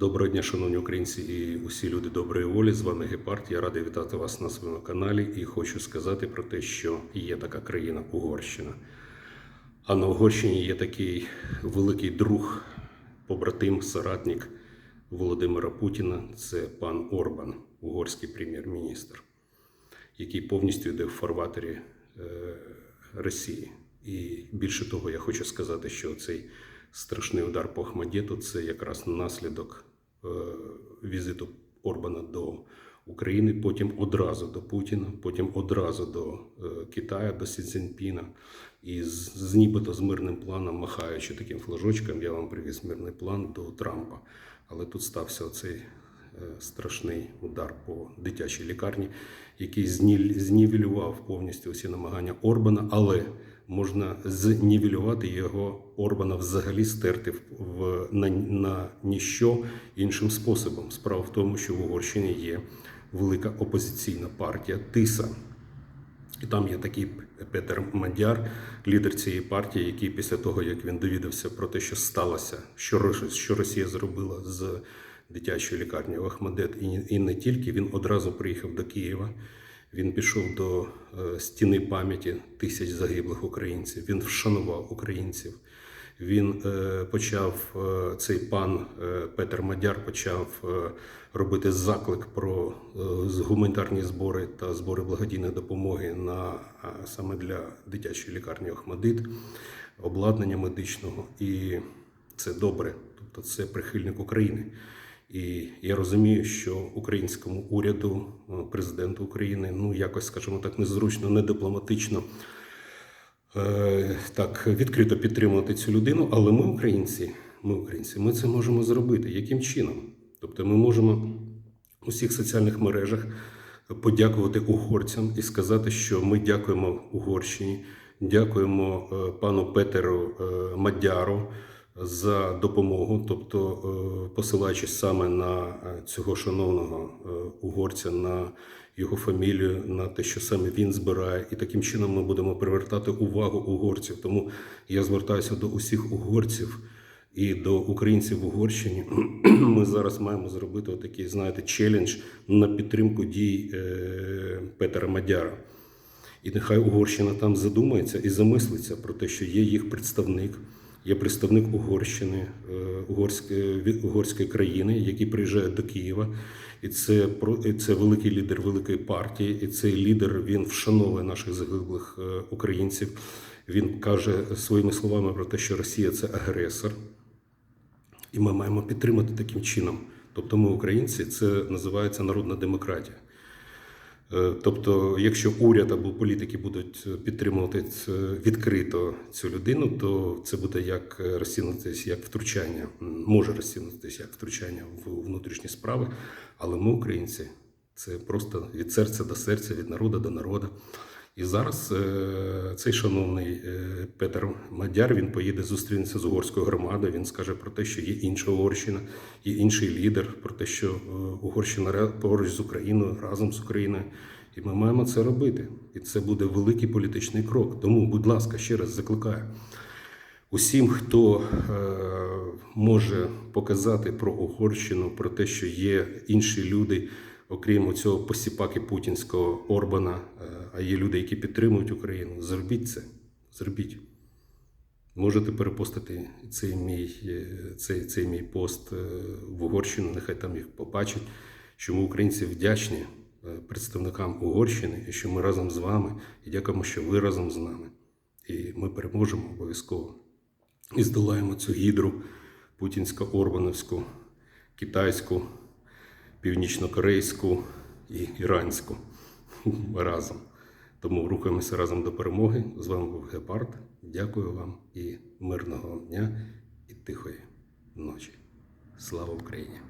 Доброго дня, шановні українці і усі люди доброї волі. З вами Гепард. Я радий вітати вас на своєму каналі і хочу сказати про те, що є така країна Угорщина. А на Угорщині є такий великий друг, побратим, соратник Володимира Путіна. Це пан Орбан, угорський прем'єр-міністр, який повністю йде в фарватері е, Росії. І більше того, я хочу сказати, що цей страшний удар по Ахмадєту це якраз наслідок візиту Орбана до України, потім одразу до Путіна, потім одразу до е, Китаю, до Сі Цзіньпіна. І з, з нібито з мирним планом, махаючи таким флажочком, я вам привіз мирний план до Трампа. Але тут стався оцей е, страшний удар по дитячій лікарні, який знівелював повністю усі намагання Орбана, але можна знівелювати його Орбана взагалі стерти в, на, на ніщо іншим способом. Справа в тому, що в Угорщині є велика опозиційна партія Тиса. І там є такий Петер Мадяр, лідер цієї партії, який після того, як він довідався про те, що сталося, що, Росія зробила з дитячою лікарнею Ахмадет, і не тільки, він одразу приїхав до Києва. Він пішов до е, стіни пам'яті тисяч загиблих українців. Він вшанував українців. Він е, почав е, цей пан Петер Мадяр почав робити заклик про гуманітарні збори та збори благодійної допомоги на саме для дитячої лікарні Охмадит, обладнання медичного, і це добре. Тобто, це прихильник України. І я розумію, що українському уряду, е, президенту України, ну якось, скажімо так, незручно, не дипломатично е, так відкрито підтримувати цю людину, але ми, українці, ми, українці, ми це можемо зробити. Яким чином? Тобто, ми можемо у всіх соціальних мережах подякувати угорцям і сказати, що ми дякуємо Угорщині, дякуємо е, пану Петеру Мадяру за допомогу, тобто е, посилаючись саме на е, цього шановного е, угорця, на його фамілію, на те, що саме він збирає, і таким чином ми будемо привертати увагу угорців. Тому я звертаюся до усіх угорців і до українців в Угорщині. Ми зараз маємо зробити отакий, знаєте, челендж на підтримку дій Петера Мадяра. І нехай Угорщина там задумається і замислиться про те, що є їх представник, є представник Угорщини, е, угорської, угорської країни, який приїжджає до Києва. І це і це великий лідер великої партії. І цей лідер він вшановує наших загиблих е, українців. Він каже своїми словами про те, що Росія це агресор. І ми маємо підтримати таким чином. Тобто, ми, українці, це називається народна демократія. Е, Тобто, якщо уряд або політики будуть підтримувати відкрито цю людину, то це буде як розцінитись як втручання, може розцінитись як втручання в внутрішні справи. Але ми, українці, це просто від серця до серця, від народу до народу. І зараз е, цей шановний е, Петер Мадяр він поїде зустрінеться з угорською громадою. Він скаже про те, що є інша Угорщина, є інший лідер, про те, що е, Угорщина поруч з Україною, разом з Україною. І ми маємо це робити. І це буде великий політичний крок. Тому, будь ласка, ще раз закликаю усім, хто може показати про Угорщину, про те, що є інші люди, окрім цього посіпаки путінського Орбана, е, а є люди, які підтримують Україну. Зробіть це. Зробіть. Можете перепостити цей мій, е, цей, цей мій пост е, в Угорщину, нехай там їх побачать, що ми українці вдячні представникам Угорщини, і що ми разом з вами, і дякуємо, що ви разом з нами. І ми переможемо обов'язково. І здолаємо цю гідру путінсько-орбановську, китайську, північно-корейську і іранську разом. Тому рухаємося разом до перемоги. З вами був Гепард. Дякую вам і мирного дня, і тихої ночі. Слава Україні!